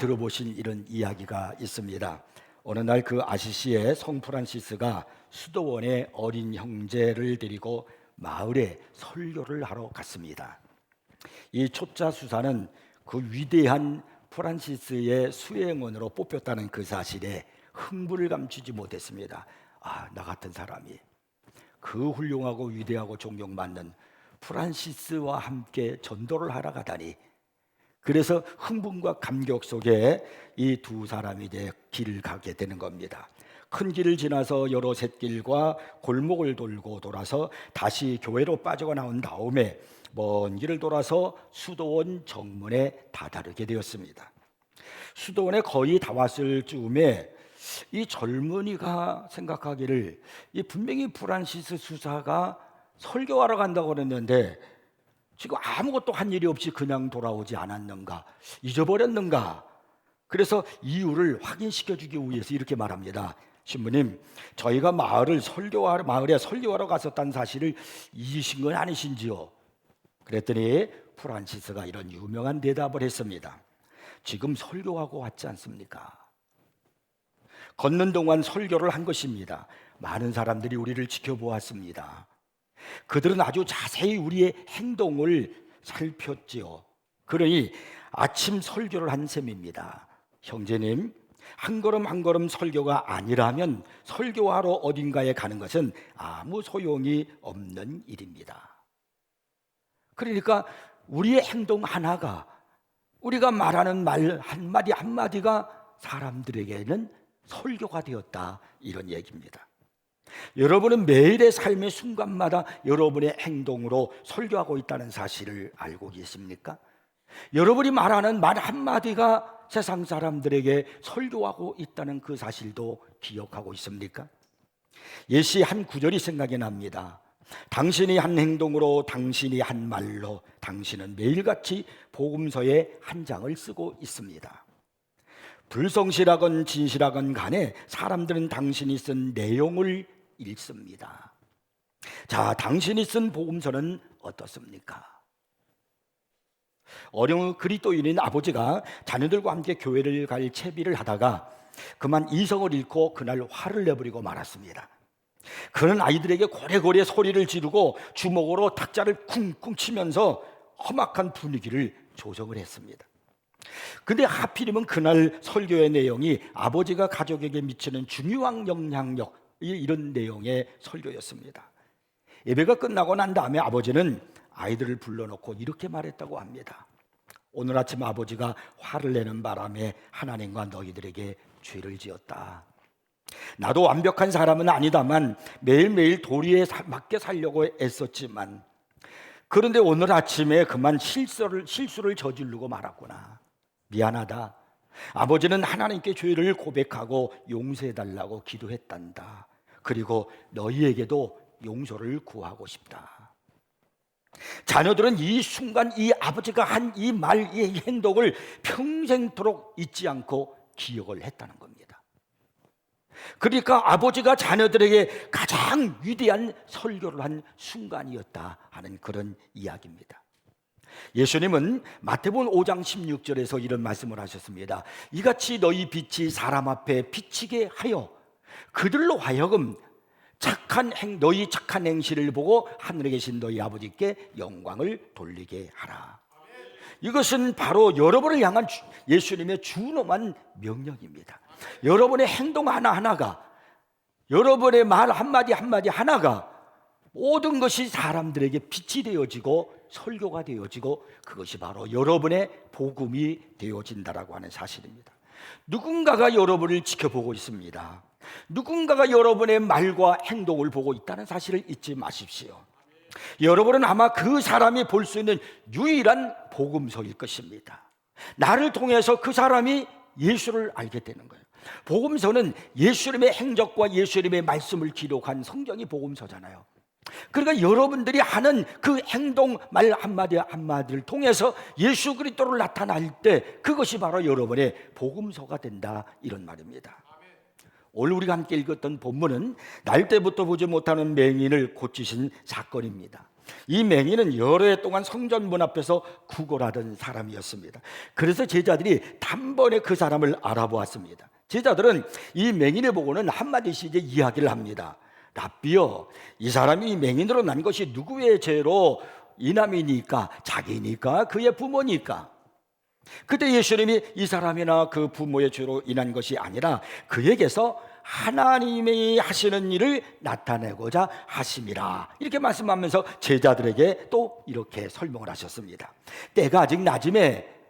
들어보신 이런 이야기가 있습니다. 어느 날 그 아시시의 성 프란시스가 수도원의 어린 형제를 데리고 마을에 설교를 하러 갔습니다. 이 초짜 수사는 그 위대한 프란시스의 수행원으로 뽑혔다는 그 사실에 흥분을 감추지 못했습니다. 아, 나 같은 사람이 그 훌륭하고 위대하고 존경받는 프란시스와 함께 전도를 하러 가다니 그래서 흥분과 감격 속에 이 두 사람이 이제 길을 가게 되는 겁니다. 큰 길을 지나서 여러 샛길과 골목을 돌고 돌아서 다시 교회로 빠지고 나온 다음에 먼 길을 돌아서 수도원 정문에 다다르게 되었습니다. 수도원에 거의 다 왔을 즈음에 이 젊은이가 생각하기를 이 분명히 프란시스 수사가 설교하러 간다고 그랬는데 지금 아무것도 한 일이 없이 그냥 돌아오지 않았는가? 잊어버렸는가? 그래서 이유를 확인시켜 주기 위해서 이렇게 말합니다. 신부님 저희가 마을을 설교하러 마을에 설교하러 갔었다는 사실을 잊으신 건 아니신지요? 그랬더니 프란시스가 이런 유명한 대답을 했습니다. 지금 설교하고 왔지 않습니까? 걷는 동안 설교를 한 것입니다. 많은 사람들이 우리를 지켜보았습니다 그들은 아주 자세히 우리의 행동을 살폈지요. 그러니 아침 설교를 한 셈입니다. 형제님, 한 걸음 한 걸음 설교가 아니라면 설교하러 어딘가에 가는 것은 아무 소용이 없는 일입니다. 그러니까 우리의 행동 하나가 우리가 말하는 말 한마디 한마디가 사람들에게는 설교가 되었다 이런 얘기입니다. 여러분은 매일의 삶의 순간마다 여러분의 행동으로 설교하고 있다는 사실을 알고 계십니까? 여러분이 말하는 말 한마디가 세상 사람들에게 설교하고 있다는 그 사실도 기억하고 있습니까? 예시 한 구절이 생각이 납니다. 당신이 한 행동으로, 당신이 한 말로, 당신은 매일같이 복음서의 한 장을 쓰고 있습니다. 불성실하건 진실하건 간에 사람들은 당신이 쓴 내용을 읽습니다. 자, 당신이 쓴 복음서는 어떻습니까? 어려운 그리스도인인 아버지가 자녀들과 함께 교회를 갈 채비를 하다가 그만 이성을 잃고 그날 화를 내버리고 말았습니다. 그는 아이들에게 고래고래 소리를 지르고 주먹으로 탁자를 쿵쿵 치면서 험악한 분위기를 조성을 했습니다. 근데 하필이면 그날 설교의 내용이 아버지가 가족에게 미치는 중요한 영향력 이런 내용의 설교였습니다. 예배가 끝나고 난 다음에 아버지는 아이들을 불러놓고 이렇게 말했다고 합니다. 오늘 아침 아버지가 화를 내는 바람에 하나님과 너희들에게 죄를 지었다. 나도 완벽한 사람은 아니다만 매일매일 도리에 맞게 살려고 애썼지만 그런데 오늘 아침에 그만 실수를, 실수를 저지르고 말았구나. 미안하다. 아버지는 하나님께 죄를 고백하고 용서해달라고 기도했단다. 그리고 너희에게도 용서를 구하고 싶다. 자녀들은 이 순간 이 아버지가 한 이 말, 이 행동을 평생토록 잊지 않고 기억을 했다는 겁니다. 그러니까 아버지가 자녀들에게 가장 위대한 설교를 한 순간이었다 하는 그런 이야기입니다. 예수님은 마태복음 5장 16절에서 이런 말씀을 하셨습니다. 이같이 너희 빛이 사람 앞에 비치게 하여 그들로 하여금 착한 행 너희 착한 행실을 보고 하늘에 계신 너희 아버지께 영광을 돌리게 하라. 이것은 바로 여러분을 향한 예수님의 준엄한 명령입니다. 여러분의 행동 하나하나가 여러분의 말 한마디 한마디 하나가 모든 것이 사람들에게 빛이 되어지고 설교가 되어지고 그것이 바로 여러분의 복음이 되어진다라고 하는 사실입니다. 누군가가 여러분을 지켜보고 있습니다. 누군가가 여러분의 말과 행동을 보고 있다는 사실을 잊지 마십시오. 여러분은 아마 그 사람이 볼 수 있는 유일한 복음서일 것입니다. 나를 통해서 그 사람이 예수를 알게 되는 거예요. 복음서는 예수님의 행적과 예수님의 말씀을 기록한 성경이 복음서잖아요. 그러니까 여러분들이 하는 그 행동 말 한마디 한마디를 통해서 예수 그리스도를 나타날 때 그것이 바로 여러분의 복음서가 된다 이런 말입니다. 오늘 우리가 함께 읽었던 본문은 날 때부터 보지 못하는 맹인을 고치신 사건입니다. 이 맹인은 여러 해 동안 성전 문 앞에서 구걸하던 사람이었습니다. 그래서 제자들이 단번에 그 사람을 알아보았습니다. 제자들은 이 맹인을 보고는 한마디씩 이야기를 합니다. 랍비여, 이 사람이 맹인으로 난 것이 누구의 죄로 이남이니까 자기니까 그의 부모니까 그때 예수님이 이 사람이나 그 부모의 죄로 인한 것이 아니라 그에게서 하나님이 하시는 일을 나타내고자 하심이라 이렇게 말씀하면서 제자들에게 또 이렇게 설명을 하셨습니다. 때가 아직 낮음에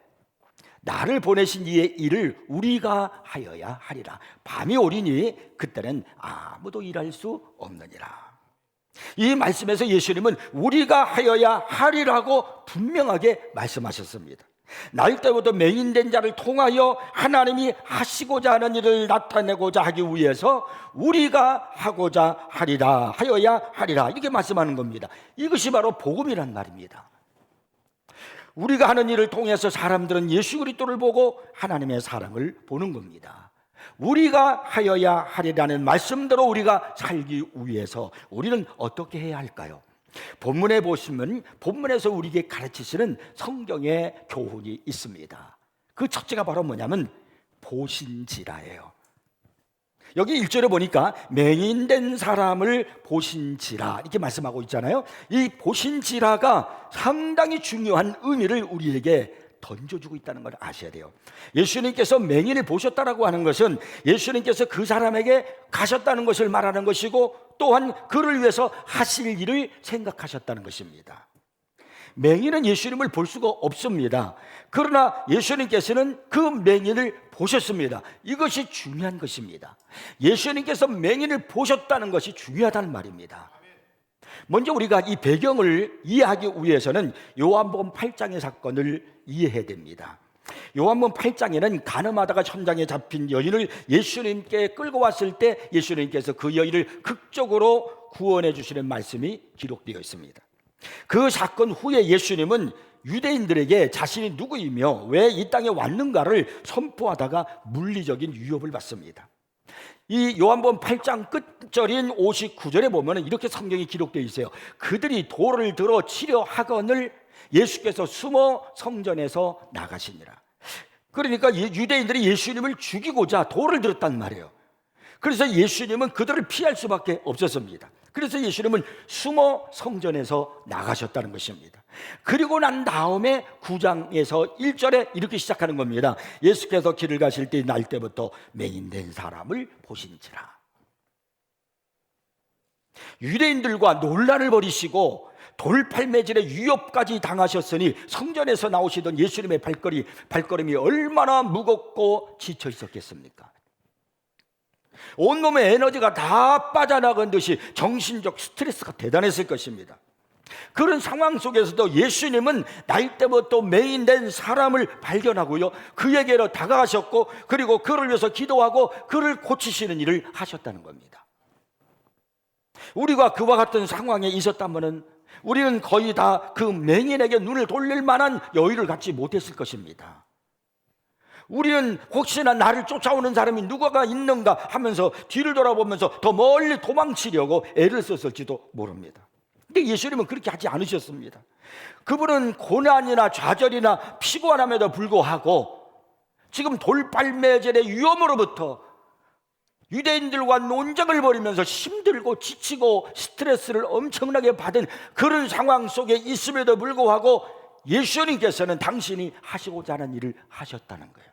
나를 보내신 이의 일을 우리가 하여야 하리라. 밤이 오리니 그때는 아무도 일할 수 없느니라. 이 말씀에서 예수님은 우리가 하여야 하리라고 분명하게 말씀하셨습니다. 날 때부터 맹인된 자를 통하여 하나님이 하시고자 하는 일을 나타내고자 하기 위해서 우리가 하고자 하리라 하여야 하리라 이렇게 말씀하는 겁니다. 이것이 바로 복음이란 말입니다. 우리가 하는 일을 통해서 사람들은 예수 그리스도를 보고 하나님의 사랑을 보는 겁니다. 우리가 하여야 하리라는 말씀대로 우리가 살기 위해서 우리는 어떻게 해야 할까요? 본문에 보시면 본문에서 우리에게 가르치시는 성경의 교훈이 있습니다. 그 첫째가 바로 뭐냐면 보신지라예요. 여기 1절에 보니까 맹인된 사람을 보신지라 이렇게 말씀하고 있잖아요. 이 보신지라가 상당히 중요한 의미를 우리에게 던져주고 있다는 걸 아셔야 돼요. 예수님께서 맹인을 보셨다라고 하는 것은 예수님께서 그 사람에게 가셨다는 것을 말하는 것이고 또한 그를 위해서 하실 일을 생각하셨다는 것입니다. 맹인은 예수님을 볼 수가 없습니다. 그러나 예수님께서는 그 맹인을 보셨습니다. 이것이 중요한 것입니다. 예수님께서 맹인을 보셨다는 것이 중요하다는 말입니다. 먼저 우리가 이 배경을 이해하기 위해서는 요한복음 8장의 사건을 이해해야 됩니다. 요한복음 8장에는 가늠하다가 현장에 잡힌 여인을 예수님께 끌고 왔을 때 예수님께서 그 여인을 극적으로 구원해 주시는 말씀이 기록되어 있습니다. 그 사건 후에 예수님은 유대인들에게 자신이 누구이며 왜 이 땅에 왔는가를 선포하다가 물리적인 위협을 받습니다. 이 요한복음 8장 끝절인 59절에 보면 이렇게 성경이 기록되어 있어요. 그들이 돌을 들어 하거늘 예수께서 숨어 성전에서 나가시니라. 그러니까 예, 유대인들이 예수님을 죽이고자 돌을 들었단 말이에요. 그래서 예수님은 그들을 피할 수밖에 없었습니다. 그래서 예수님은 숨어 성전에서 나가셨다는 것입니다. 그리고 난 다음에 9장에서 1절에 이렇게 시작하는 겁니다. 예수께서 길을 가실 때 날 때부터 맹인된 사람을 보신지라. 유대인들과 논란을 벌이시고 돌팔매질의 위협까지 당하셨으니 성전에서 나오시던 예수님의 발걸이, 발걸음이 얼마나 무겁고 지쳐 있었겠습니까? 온몸의 에너지가 다 빠져나간 듯이 정신적 스트레스가 대단했을 것입니다. 그런 상황 속에서도 예수님은 날 때부터 메인된 사람을 발견하고요. 그에게로 다가가셨고, 그리고 그를 위해서 기도하고 그를 고치시는 일을 하셨다는 겁니다. 우리가 그와 같은 상황에 있었다면 우리는 거의 다 그 맹인에게 눈을 돌릴 만한 여유를 갖지 못했을 것입니다. 우리는 혹시나 나를 쫓아오는 사람이 누가가 있는가 하면서 뒤를 돌아보면서 더 멀리 도망치려고 애를 썼을지도 모릅니다. 근데 예수님은 그렇게 하지 않으셨습니다. 그분은 고난이나 좌절이나 피곤함에도 불구하고 지금 돌팔매질의 위험으로부터 유대인들과 논쟁을 벌이면서 힘들고 지치고 스트레스를 엄청나게 받은 그런 상황 속에 있음에도 불구하고 예수님께서는 당신이 하시고자 하는 일을 하셨다는 거예요.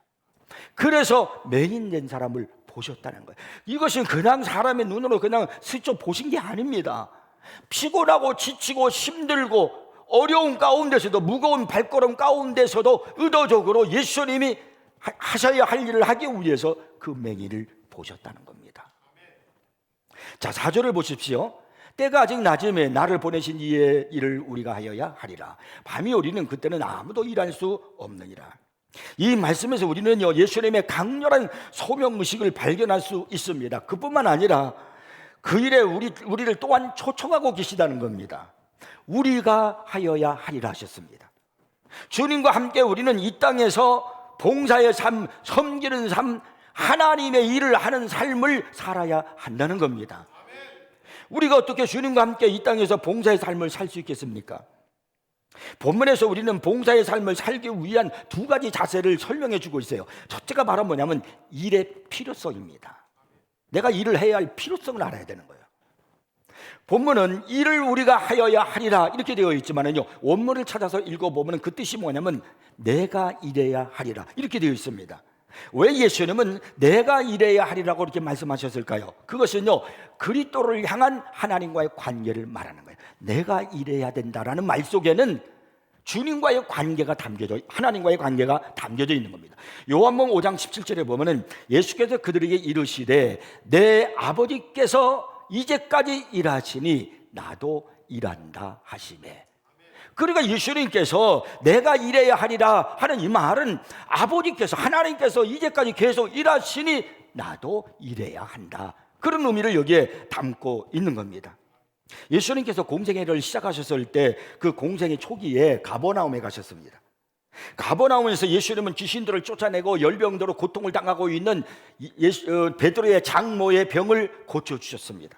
그래서 맹인된 사람을 보셨다는 거예요. 이것은 그냥 사람의 눈으로 그냥 스쳐 보신 게 아닙니다. 피곤하고 지치고 힘들고 어려운 가운데서도 무거운 발걸음 가운데서도 의도적으로 예수님이 하셔야 할 일을 하기 위해서 그 맹인을 보셨다는 겁니다. 자, 사절을 보십시오. 때가 아직 낮음에 나를 보내신 이의 일을 우리가 하여야 하리라. 밤이 오리는 그때는 아무도 일할 수 없느니라. 이 말씀에서 우리는요, 예수님의 강렬한 소명의식을 발견할 수 있습니다. 그뿐만 아니라 그 일에 우리, 우리를 또한 초청하고 계시다는 겁니다. 우리가 하여야 하리라 하셨습니다. 주님과 함께 우리는 이 땅에서 봉사의 삶, 섬기는 삶, 하나님의 일을 하는 삶을 살아야 한다는 겁니다. 우리가 어떻게 주님과 함께 이 땅에서 봉사의 삶을 살 수 있겠습니까? 본문에서 우리는 봉사의 삶을 살기 위한 두 가지 자세를 설명해 주고 있어요. 첫째가 바로 뭐냐면 일의 필요성입니다. 내가 일을 해야 할 필요성을 알아야 되는 거예요. 본문은 일을 우리가 하여야 하리라 이렇게 되어 있지만은요 원문을 찾아서 읽어보면 그 뜻이 뭐냐면 내가 일해야 하리라 이렇게 되어 있습니다. 왜 예수님은 내가 일해야 하리라고 이렇게 말씀하셨을까요? 그것은요 그리스도를 향한 하나님과의 관계를 말하는 거예요. 내가 일해야 된다라는 말 속에는 주님과의 관계가 담겨져 하나님과의 관계가 담겨져 있는 겁니다. 요한복음 5장 17절에 보면은 예수께서 그들에게 이르시되 내 아버지께서 이제까지 일하시니 나도 일한다 하시매. 그러니까 예수님께서 내가 일해야 하리라 하는 이 말은 아버지께서 하나님께서 이제까지 계속 일하시니 나도 일해야 한다. 그런 의미를 여기에 담고 있는 겁니다. 예수님께서 공생애를 시작하셨을 때 그 공생의 초기에 가버나움에 가셨습니다. 가버나움에서 예수님은 귀신들을 쫓아내고 열병대로 고통을 당하고 있는 예수, 어, 베드로의 장모의 병을 고쳐 주셨습니다.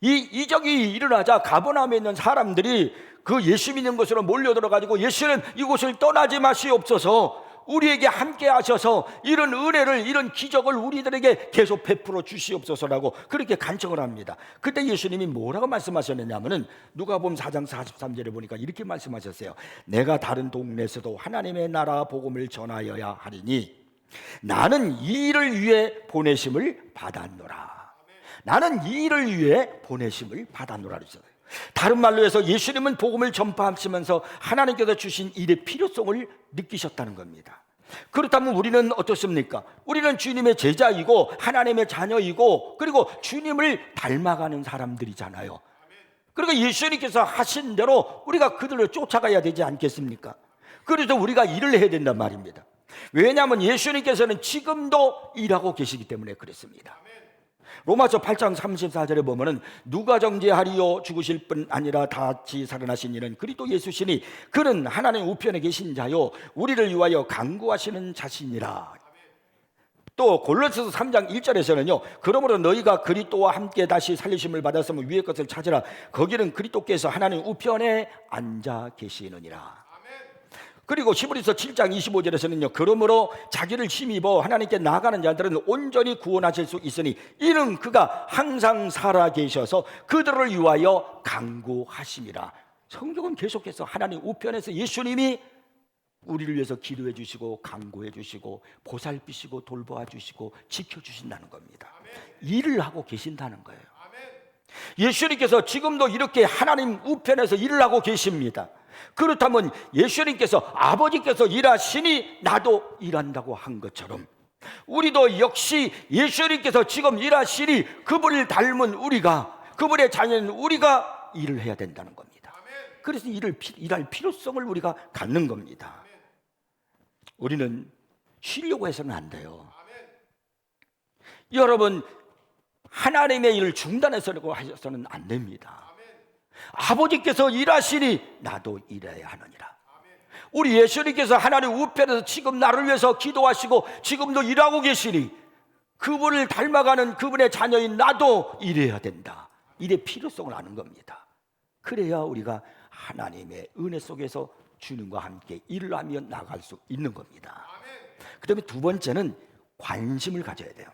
이 이적이 일어나자 가버나움에 있는 사람들이 그 예수 믿는 곳으로 몰려들어 가지고 예수님 이곳을 떠나지 마시옵소서. 우리에게 함께 하셔서 이런 은혜를 이런 기적을 우리들에게 계속 베풀어 주시옵소서라고 그렇게 간청을 합니다. 그때 예수님이 뭐라고 말씀하셨느냐면은 누가복음 4장 43절에 보니까 이렇게 말씀하셨어요. 내가 다른 동네에서도 하나님의 나라 복음을 전하여야 하리니 나는 이 일을 위해 보내심을 받았노라. 나는 이 일을 위해 보내심을 받았노라 그랬어요. 다른 말로 해서 예수님은 복음을 전파하시면서 하나님께서 주신 일의 필요성을 느끼셨다는 겁니다. 그렇다면 우리는 어떻습니까? 우리는 주님의 제자이고 하나님의 자녀이고 그리고 주님을 닮아가는 사람들이잖아요. 그러니까 예수님께서 하신 대로 우리가 그들을 쫓아가야 되지 않겠습니까? 그래서 우리가 일을 해야 된단 말입니다. 왜냐하면 예수님께서는 지금도 일하고 계시기 때문에 그렇습니다. 로마서 8장 34절에 보면은 누가 정죄하리요 죽으실 뿐 아니라 다같이 살아나신 이는 그리스도 예수시니 그는 하나님 우편에 계신 자요 우리를 위하여 강구하시는 자신이라. 또 골로새서 3장 1절에서는요. 그러므로 너희가 그리스도와 함께 다시 살리심을 받았으면 위의 것을 찾으라. 거기는 그리스도께서 하나님 우편에 앉아 계시느니라. 그리고 시브리서 7장 25절에서는요. 그러므로 자기를 힘입어 하나님께 나가는 자들은 온전히 구원하실 수 있으니 이는 그가 항상 살아 계셔서 그들을 위하여 강구하심이라. 성경은 계속해서 하나님 우편에서 예수님이 우리를 위해서 기도해 주시고 강구해 주시고 보살피시고 돌보아 주시고 지켜 주신다는 겁니다. 일을 하고 계신다는 거예요. 예수님께서 지금도 이렇게 하나님 우편에서 일을 하고 계십니다. 그렇다면 예수님께서 아버지께서 일하시니 나도 일한다고 한 것처럼 우리도 역시 예수님께서 지금 일하시니 그분을 닮은 우리가 그분의 자녀는 우리가 일을 해야 된다는 겁니다. 그래서 일을 일할 필요성을 우리가 갖는 겁니다. 우리는 쉬려고 해서는 안 돼요. 여러분 하나님의 일을 중단해서라고 하셔서는 안 됩니다. 아버지께서 일하시니 나도 일해야 하느니라. 우리 예수님께서 하나님 우편에서 지금 나를 위해서 기도하시고 지금도 일하고 계시니 그분을 닮아가는 그분의 자녀인 나도 일해야 된다. 일의 필요성을 아는 겁니다. 그래야 우리가 하나님의 은혜 속에서 주님과 함께 일을 하며 나갈 수 있는 겁니다. 그 다음에 두 번째는 관심을 가져야 돼요.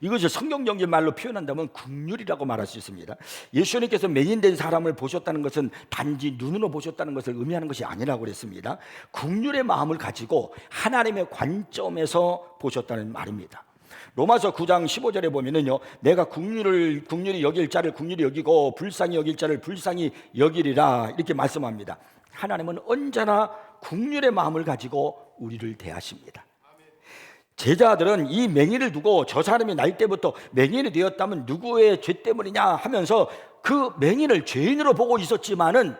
이것을 성경적인 말로 표현한다면 국률이라고 말할 수 있습니다. 예수님께서 맹인된 사람을 보셨다는 것은 단지 눈으로 보셨다는 것을 의미하는 것이 아니라고 그랬습니다. 국률의 마음을 가지고 하나님의 관점에서 보셨다는 말입니다. 로마서 9장 15절에 보면은요, 내가 국률을 국률이 여길 자를 국률이 여기고 불쌍히 여길 자를 불쌍히 여기리라 이렇게 말씀합니다. 하나님은 언제나 국률의 마음을 가지고 우리를 대하십니다. 제자들은 이 맹인을 두고 저 사람이 날 때부터 맹인이 되었다면 누구의 죄 때문이냐 하면서 그 맹인을 죄인으로 보고 있었지만은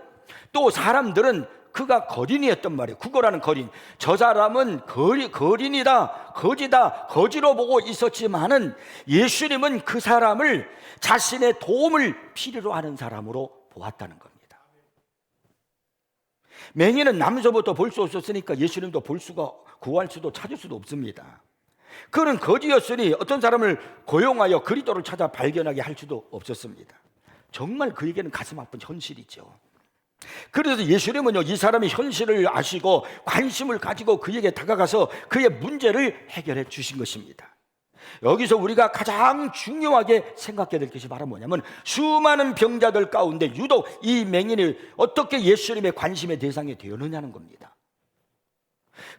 또 사람들은 그가 거린이었단 말이에요. 국어라는 거린. 저 사람은 거리, 거린이다, 거지다, 거지로 보고 있었지만은 예수님은 그 사람을 자신의 도움을 필요로 하는 사람으로 보았다는 겁니다. 맹인은 남서부터 볼 수 없었으니까 예수님도 볼 수가 구할 수도 찾을 수도 없습니다. 그는 거지였으니 어떤 사람을 고용하여 그리스도를 찾아 발견하게 할 수도 없었습니다. 정말 그에게는 가슴 아픈 현실이죠. 그래서 예수님은요, 이 사람의 현실을 아시고 관심을 가지고 그에게 다가가서 그의 문제를 해결해 주신 것입니다. 여기서 우리가 가장 중요하게 생각해야 될 것이 바로 뭐냐면 수많은 병자들 가운데 유독 이 맹인이 어떻게 예수님의 관심의 대상이 되었느냐는 겁니다.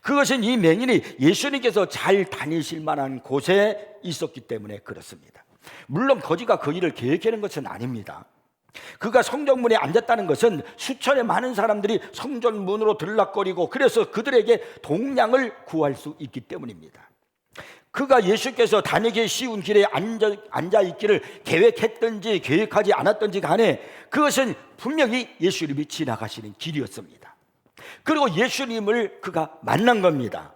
그것은 이 맹인이 예수님께서 잘 다니실 만한 곳에 있었기 때문에 그렇습니다. 물론 거지가 그 일을 계획하는 것은 아닙니다. 그가 성전문에 앉았다는 것은 수천의 많은 사람들이 성전문으로 들락거리고 그래서 그들에게 동량을 구할 수 있기 때문입니다. 그가 예수께서 다니기 쉬운 길에 앉아, 앉아 있기를 계획했든지 계획하지 않았든지 간에 그것은 분명히 예수님이 지나가시는 길이었습니다. 그리고 예수님을 그가 만난 겁니다.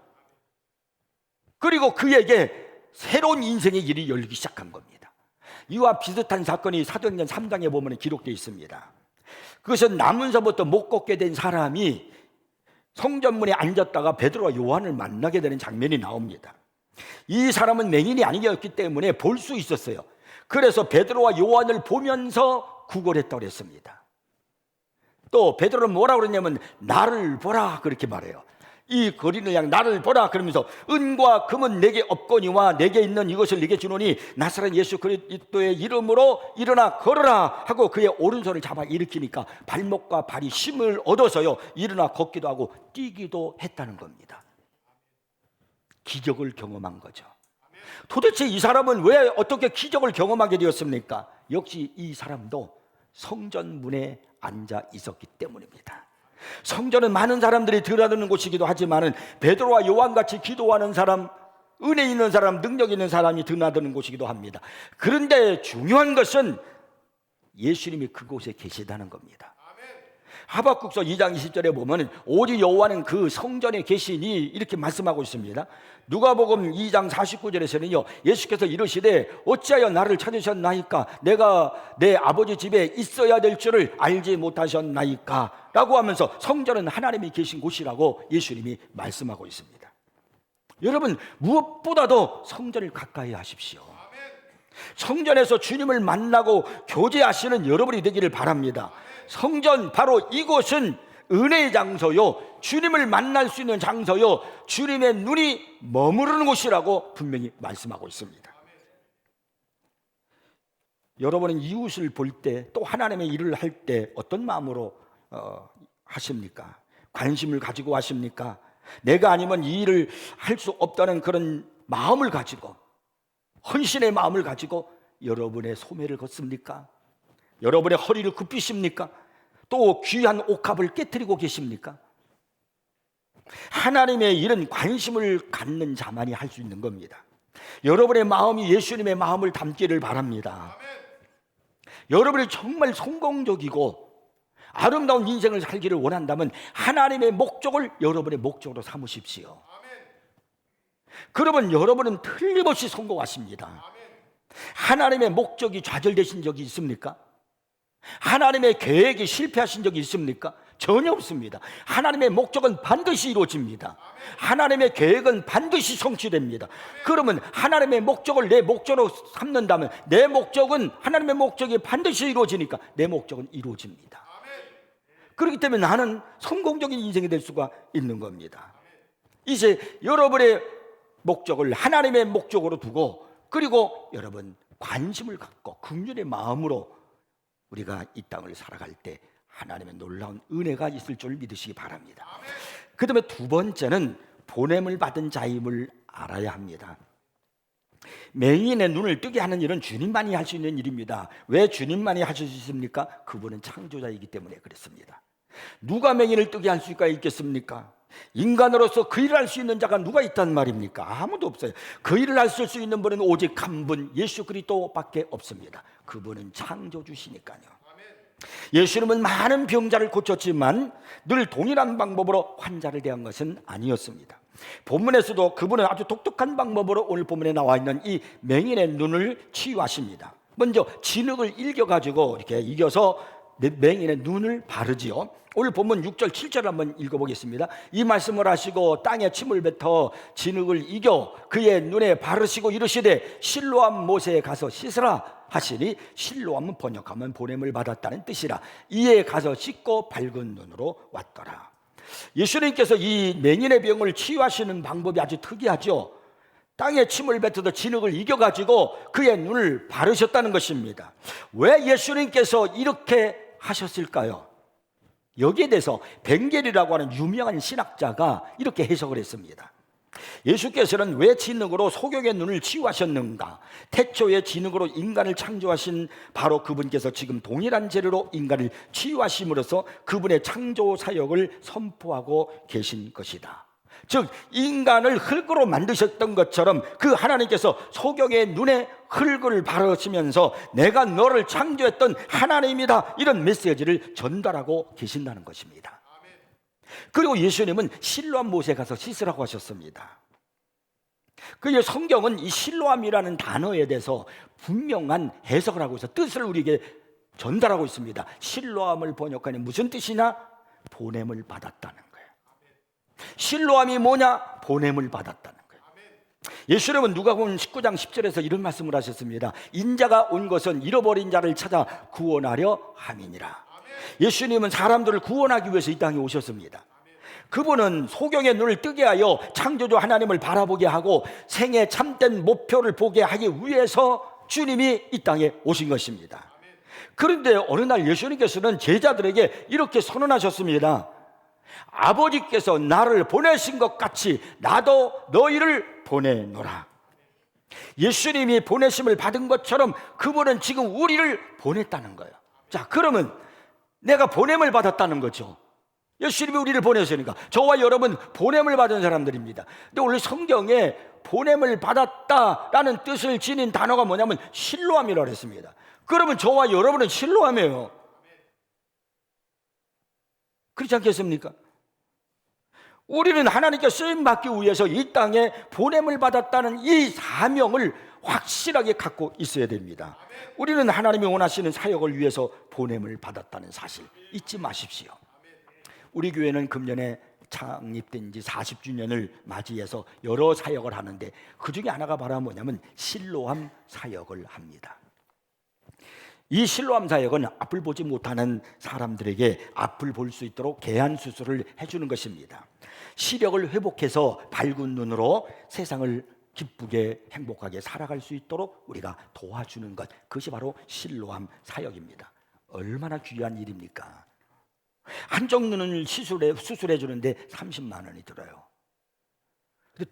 그리고 그에게 새로운 인생의 길이 열리기 시작한 겁니다. 이와 비슷한 사건이 사도행전 3장에 보면 기록되어 있습니다. 그것은 남은 서부터 못 걷게 된 사람이 성전문에 앉았다가 베드로와 요한을 만나게 되는 장면이 나옵니다. 이 사람은 맹인이 아니었기 때문에 볼 수 있었어요. 그래서 베드로와 요한을 보면서 구걸했다고 그랬습니다. 또 베드로는 뭐라 그러냐면 나를 보라 그렇게 말해요. 이 거리는 양 나를 보라 그러면서 은과 금은 내게 없거니와 내게 있는 이것을 내게 주노니 나사렛 예수 그리스도의 이름으로 일어나 걸어라 하고 그의 오른손을 잡아 일으키니까 발목과 발이 힘을 얻어서요 일어나 걷기도 하고 뛰기도 했다는 겁니다. 기적을 경험한 거죠. 도대체 이 사람은 왜 어떻게 기적을 경험하게 되었습니까? 역시 이 사람도 성전 문에 앉아 있었기 때문입니다. 성전은 많은 사람들이 들어드는 곳이기도 하지만은 베드로와 요한 같이 기도하는 사람, 은혜 있는 사람, 능력 있는 사람이 드나드는 곳이기도 합니다. 그런데 중요한 것은 예수님이 그곳에 계시다는 겁니다. 하박국서 2장 20절에 보면 오직 여호와는 그 성전에 계시니 이렇게 말씀하고 있습니다. 누가복음 2장 49절에서는요. 예수께서 이르시되 어찌하여 나를 찾으셨나이까 내가 내 아버지 집에 있어야 될 줄을 알지 못하셨나이까 라고 하면서 성전은 하나님이 계신 곳이라고 예수님이 말씀하고 있습니다. 여러분 무엇보다도 성전을 가까이 하십시오. 성전에서 주님을 만나고 교제하시는 여러분이 되기를 바랍니다. 성전 바로 이곳은 은혜의 장소요. 주님을 만날 수 있는 장소요. 주님의 눈이 머무르는 곳이라고 분명히 말씀하고 있습니다. 여러분은 이웃을 볼 때 또 하나님의 일을 할 때 어떤 마음으로 어, 하십니까? 관심을 가지고 하십니까? 내가 아니면 이 일을 할 수 없다는 그런 마음을 가지고 헌신의 마음을 가지고 여러분의 소매를 걷습니까? 여러분의 허리를 굽히십니까? 또 귀한 옥합을 깨뜨리고 계십니까? 하나님의 일은 관심을 갖는 자만이 할 수 있는 겁니다. 여러분의 마음이 예수님의 마음을 담기를 바랍니다. 여러분이 정말 성공적이고 아름다운 인생을 살기를 원한다면 하나님의 목적을 여러분의 목적으로 삼으십시오. 그러면 여러분은 틀림없이 성공하십니다. 하나님의 목적이 좌절되신 적이 있습니까? 하나님의 계획이 실패하신 적이 있습니까? 전혀 없습니다. 하나님의 목적은 반드시 이루어집니다. 하나님의 계획은 반드시 성취됩니다. 그러면 하나님의 목적을 내 목적으로 삼는다면 내 목적은 하나님의 목적이 반드시 이루어지니까 내 목적은 이루어집니다. 그렇기 때문에 나는 성공적인 인생이 될 수가 있는 겁니다. 이제 여러분의 목적을 하나님의 목적으로 두고 그리고 여러분 관심을 갖고 긍휼의 마음으로 우리가 이 땅을 살아갈 때 하나님의 놀라운 은혜가 있을 줄 믿으시기 바랍니다. 그 다음에 두 번째는 보냄을 받은 자임을 알아야 합니다. 맹인의 눈을 뜨게 하는 일은 주님만이 할 수 있는 일입니다. 왜 주님만이 하실 수 있습니까? 그분은 창조자이기 때문에 그렇습니다. 누가 맹인을 뜨게 할 수가 있겠습니까? 인간으로서 그 일을 할 수 있는 자가 누가 있단 말입니까? 아무도 없어요. 그 일을 할 수 있는 분은 오직 한 분, 예수 그리스도밖에 없습니다. 그분은 창조주시니까요. 예수님은 많은 병자를 고쳤지만 늘 동일한 방법으로 환자를 대한 것은 아니었습니다. 본문에서도 그분은 아주 독특한 방법으로 오늘 본문에 나와 있는 이 맹인의 눈을 치유하십니다. 먼저 진흙을 일겨 가지고 이렇게 이겨서 내 맹인의 눈을 바르지요. 오늘 본문 6절 7절 한번 읽어보겠습니다. 이 말씀을 하시고 땅에 침을 뱉어 진흙을 이겨 그의 눈에 바르시고 이르시되 실로암 모세에 가서 씻으라 하시니 실로암은 번역하면 보냄을 받았다는 뜻이라 이에 가서 씻고 밝은 눈으로 왔더라. 예수님께서 이 맹인의 병을 치유하시는 방법이 아주 특이하죠. 땅에 침을 뱉어도 진흙을 이겨가지고 그의 눈을 바르셨다는 것입니다. 왜 예수님께서 이렇게 하셨을까요? 여기에 대해서 벵겔이라고 하는 유명한 신학자가 이렇게 해석을 했습니다. 예수께서는 왜 진흙으로 소경의 눈을 치유하셨는가? 태초에 진흙으로 인간을 창조하신 바로 그분께서 지금 동일한 재료로 인간을 치유하심으로써 그분의 창조 사역을 선포하고 계신 것이다. 즉 인간을 흙으로 만드셨던 것처럼 그 하나님께서 소경의 눈에 흙을 바르시면서 내가 너를 창조했던 하나님이다 이런 메시지를 전달하고 계신다는 것입니다. 그리고 예수님은 실로암 못에 가서 씻으라고 하셨습니다. 그 성경은 이 실로암이라는 단어에 대해서 분명한 해석을 하고 있어 뜻을 우리에게 전달하고 있습니다. 실로암을 번역하니 무슨 뜻이냐? 보냄을 받았다는 거예요. 실로암이 뭐냐? 보냄을 받았다는 거 예수님은 누가복음 19장 10절에서 이런 말씀을 하셨습니다. 인자가 온 것은 잃어버린 자를 찾아 구원하려 함이니라. 예수님은 사람들을 구원하기 위해서 이 땅에 오셨습니다. 그분은 소경의 눈을 뜨게 하여 창조주 하나님을 바라보게 하고 생애 참된 목표를 보게 하기 위해서 주님이 이 땅에 오신 것입니다. 그런데 어느 날 예수님께서는 제자들에게 이렇게 선언하셨습니다. 아버지께서 나를 보내신 것 같이 나도 너희를 보내노라. 예수님이 보내심을 받은 것처럼 그분은 지금 우리를 보냈다는 거예요. 자, 그러면 내가 보냄을 받았다는 거죠. 예수님이 우리를 보내시니까 저와 여러분 보냄을 받은 사람들입니다. 근데 원래 성경에 보냄을 받았다라는 뜻을 지닌 단어가 뭐냐면 실로함이라고 했습니다. 그러면 저와 여러분은 실로함이에요. 그렇지 않겠습니까? 우리는 하나님께 쓰임 받기 위해서 이 땅에 보냄을 받았다는 이 사명을 확실하게 갖고 있어야 됩니다. 우리는 하나님이 원하시는 사역을 위해서 보냄을 받았다는 사실 잊지 마십시오. 우리 교회는 금년에 창립된 지 40주년을 맞이해서 여러 사역을 하는데 그 중에 하나가 바로 뭐냐면 실로함 사역을 합니다. 이 실로암 사역은 앞을 보지 못하는 사람들에게 앞을 볼 수 있도록 개한 수술을 해주는 것입니다. 시력을 회복해서 밝은 눈으로 세상을 기쁘게 행복하게 살아갈 수 있도록 우리가 도와주는 것 그것이 바로 실로암 사역입니다. 얼마나 귀한 일입니까? 한쪽 눈을 시술해 수술해 주는데 30만 원이 들어요.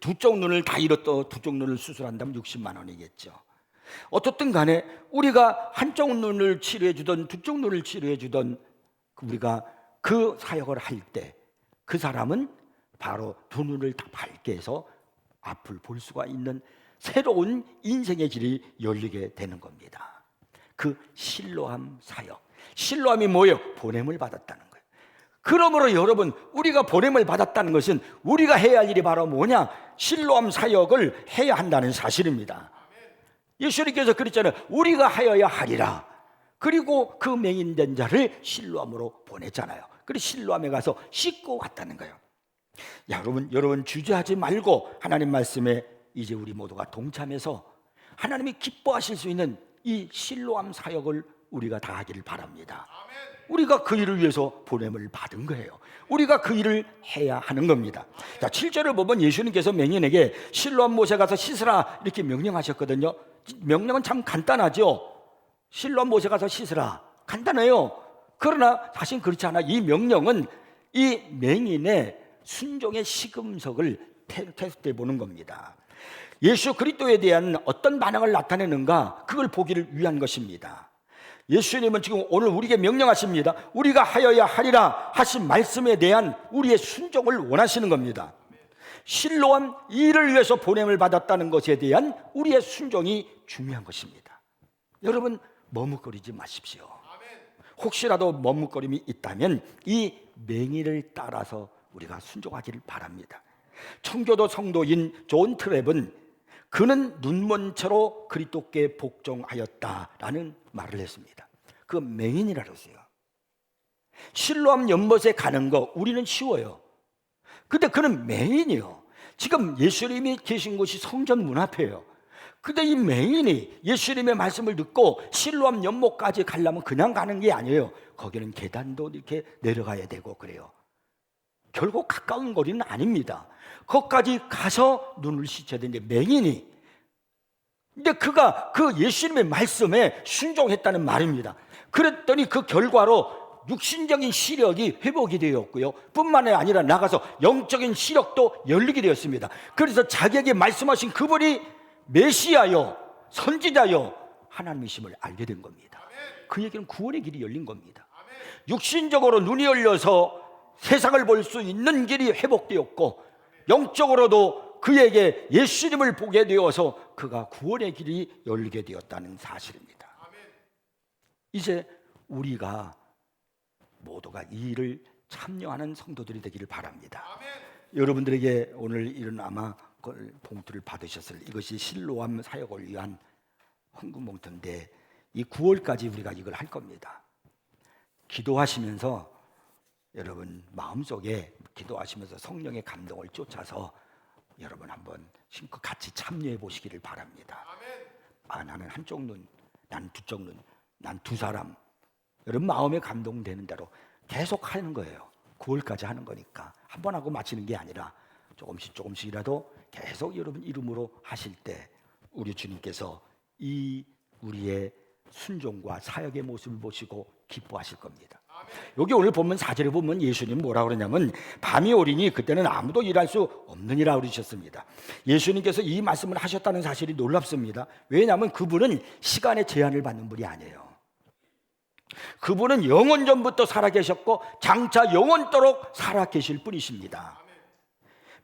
두쪽 눈을 다 잃었다 두쪽 눈을 수술한다면 60만 원이겠죠. 어떻든 간에 우리가 한쪽 눈을 치료해 주던 두쪽 눈을 치료해 주던 우리가 그 사역을 할 때 그 사람은 바로 두 눈을 다 밝게 해서 앞을 볼 수가 있는 새로운 인생의 길이 열리게 되는 겁니다. 그 실로함 사역. 실로함이 뭐예요? 보냄을 받았다는 거예요. 그러므로 여러분, 우리가 보냄을 받았다는 것은 우리가 해야 할 일이 바로 뭐냐? 실로함 사역을 해야 한다는 사실입니다. 예수님께서 그랬잖아요. 우리가 하여야 하리라. 그리고 그 맹인된 자를 실로함으로 보냈잖아요. 그리고 실로함에 가서 씻고 왔다는 거예요. 야, 여러분, 여러분 주저하지 말고 하나님 말씀에 이제 우리 모두가 동참해서 하나님이 기뻐하실 수 있는 이 실로함 사역을 우리가 다 하기를 바랍니다. 우리가 그 일을 위해서 보냄을 받은 거예요. 우리가 그 일을 해야 하는 겁니다. 자, 7절을 보면 예수님께서 맹인에게 실로암 못에 가서 씻으라 이렇게 명령하셨거든요. 명령은 참 간단하죠. 실로암 못에 가서 씻으라. 간단해요. 그러나 사실 그렇지 않아. 이 명령은 이 맹인의 순종의 시금석을 테스트해 보는 겁니다. 예수 그리스도에 대한 어떤 반응을 나타내는가 그걸 보기를 위한 것입니다. 예수님은 지금 오늘 우리에게 명령하십니다. 우리가 하여야 하리라 하신 말씀에 대한 우리의 순종을 원하시는 겁니다. 실로한 일을 위해서 보냄을 받았다는 것에 대한 우리의 순종이 중요한 것입니다. 여러분 머뭇거리지 마십시오. 혹시라도 머뭇거림이 있다면 이 맹의를 따라서 우리가 순종하기를 바랍니다. 청교도 성도인 존 트랩은 그는 눈먼 채로 그리스도께 복종하였다라는 말을 했습니다. 그 맹인이라 그랬어요. 실로암 연못에 가는 거 우리는 쉬워요. 근데 그는 맹인이요. 지금 예수님이 계신 곳이 성전 문 앞이에요. 근데 이 맹인이 예수님의 말씀을 듣고 실로암 연못까지 가려면 그냥 가는 게 아니에요. 거기는 계단도 이렇게 내려가야 되고 그래요. 결국 가까운 거리는 아닙니다. 거기까지 가서 눈을 씻어야 되는데 맹인이 근데 그가 그 예수님의 말씀에 순종했다는 말입니다. 그랬더니 그 결과로 육신적인 시력이 회복이 되었고요. 뿐만 아니라 나가서 영적인 시력도 열리게 되었습니다. 그래서 자기에게 말씀하신 그분이 메시아요, 선지자요, 하나님이심을 알게 된 겁니다. 그에게는 구원의 길이 열린 겁니다. 육신적으로 눈이 열려서 세상을 볼 수 있는 길이 회복되었고 영적으로도 그에게 예수님을 보게 되어서 그가 구원의 길이 열리게 되었다는 사실입니다. 이제 우리가 모두가 이 일을 참여하는 성도들이 되기를 바랍니다. 여러분들에게 오늘 이런 아마 그 봉투를 받으셨을 이것이 실로암 사역을 위한 헌금 봉투인데 이 9월까지 우리가 이걸 할 겁니다. 기도하시면서 여러분 마음속에 기도하시면서 성령의 감동을 쫓아서 여러분 한번 심껏 같이 참여해 보시기를 바랍니다. 아 나는 한쪽 눈, 난 두쪽 눈, 난 두 사람. 여러분 마음에 감동되는 대로 계속 하는 거예요. 9월까지 하는 거니까 한 번 하고 마치는 게 아니라 조금씩 조금씩이라도 계속 여러분 이름으로 하실 때 우리 주님께서 이 우리의 순종과 사역의 모습을 보시고 기뻐하실 겁니다. 여기 오늘 보면 사절에 보면 예수님 뭐라 그러냐면 밤이 오리니 그때는 아무도 일할 수 없느니라 그러셨습니다. 예수님께서 이 말씀을 하셨다는 사실이 놀랍습니다. 왜냐하면 그분은 시간의 제한을 받는 분이 아니에요. 그분은 영원 전부터 살아 계셨고 장차 영원토록 살아 계실 분이십니다.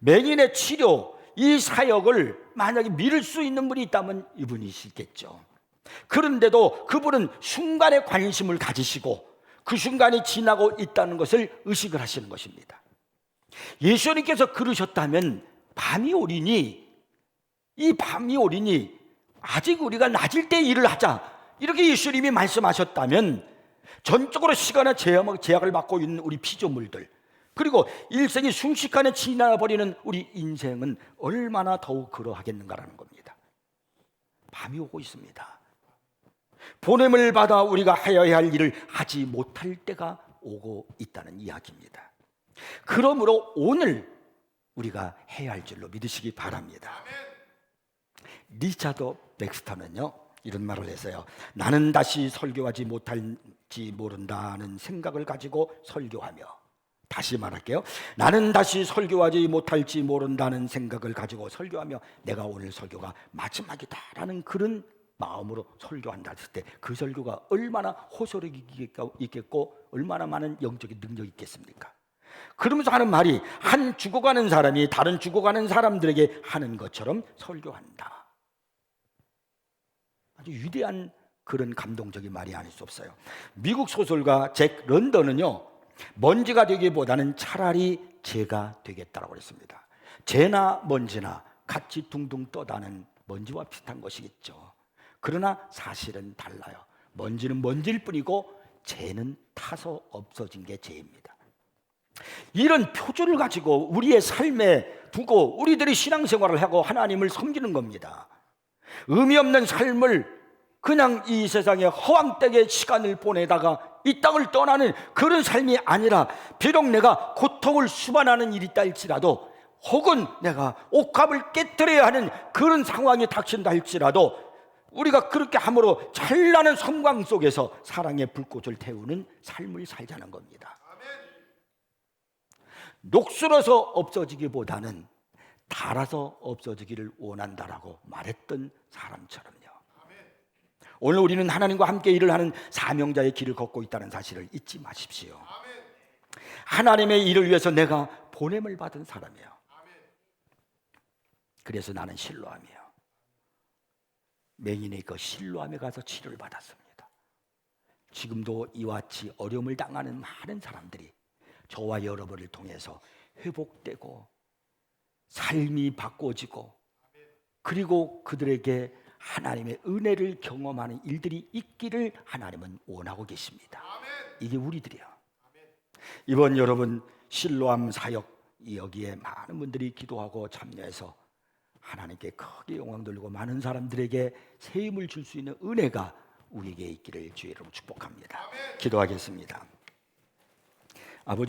맹인의 치료 이 사역을 만약에 믿을 수 있는 분이 있다면 이분이시겠죠. 그런데도 그분은 순간에 관심을 가지시고 그 순간이 지나고 있다는 것을 의식을 하시는 것입니다. 예수님께서 그러셨다면 밤이 오리니 이 밤이 오리니 아직 우리가 낮일 때 일을 하자 이렇게 예수님이 말씀하셨다면 전적으로 시간의 제약- 제약을 받고 있는 우리 피조물들 그리고 일생이 순식간에 지나버리는 우리 인생은 얼마나 더욱 그러하겠는가라는 겁니다. 밤이 오고 있습니다. 보냄을 받아 우리가 하여야 할 일을 하지 못할 때가 오고 있다는 이야기입니다. 그러므로 오늘 우리가 해야 할 줄로 믿으시기 바랍니다. 리차드 백스터는요 이런 말을 했어요. 나는 다시 설교하지 못할 지 모른다는 생각을 가지고 설교하며 다시 말할게요. 나는 다시 설교하지 못할지 모른다는 생각을 가지고 설교하며 내가 오늘 설교가 마지막이다라는 그런 마음으로 설교한다 했을 때 그 설교가 얼마나 호소력이 있겠고 얼마나 많은 영적인 능력이 있겠습니까? 그러면서 하는 말이 한 죽어가는 사람이 다른 죽어가는 사람들에게 하는 것처럼 설교한다. 아주 위대한 그런 감동적인 말이 아닐 수 없어요. 미국 소설가 잭 런던은요, 먼지가 되기보다는 차라리 재가 되겠다라고 그랬습니다. 재나 먼지나 같이 둥둥 떠다는 먼지와 비슷한 것이겠죠. 그러나 사실은 달라요. 먼지는 먼지일 뿐이고 재는 타서 없어진 게 재입니다. 이런 표준을 가지고 우리의 삶에 두고 우리들이 신앙생활을 하고 하나님을 섬기는 겁니다. 의미 없는 삶을 그냥 이 세상에 허황되게 시간을 보내다가 이 땅을 떠나는 그런 삶이 아니라 비록 내가 고통을 수반하는 일이 있다 할지라도 혹은 내가 옥합을 깨뜨려야 하는 그런 상황이 닥친다 할지라도 우리가 그렇게 함으로 찬란한 성광 속에서 사랑의 불꽃을 태우는 삶을 살자는 겁니다. 녹슬어서 없어지기보다는 달아서 없어지기를 원한다라고 말했던 사람처럼요. 오늘 우리는 하나님과 함께 일을 하는 사명자의 길을 걷고 있다는 사실을 잊지 마십시오. 하나님의 일을 위해서 내가 보냄을 받은 사람이에요. 그래서 나는 신로함이에요. 맹인의 그 신로함에 가서 치료를 받았습니다. 지금도 이와 같이 어려움을 당하는 많은 사람들이 저와 여러분을 통해서 회복되고 삶이 바꿔지고 그리고 그들에게 하나님의 은혜를 경험하는 일들이 있기를 하나님은 원하고 계십니다. 이게 우리들이야. 이번 여러분 실로암 사역 여기에 많은 분들이 기도하고 참여해서 하나님께 크게 영광 돌리고 많은 사람들에게 새 힘을 줄 수 있는 은혜가 우리에게 있기를 주의 이름으로 축복합니다. 기도하겠습니다. 아버지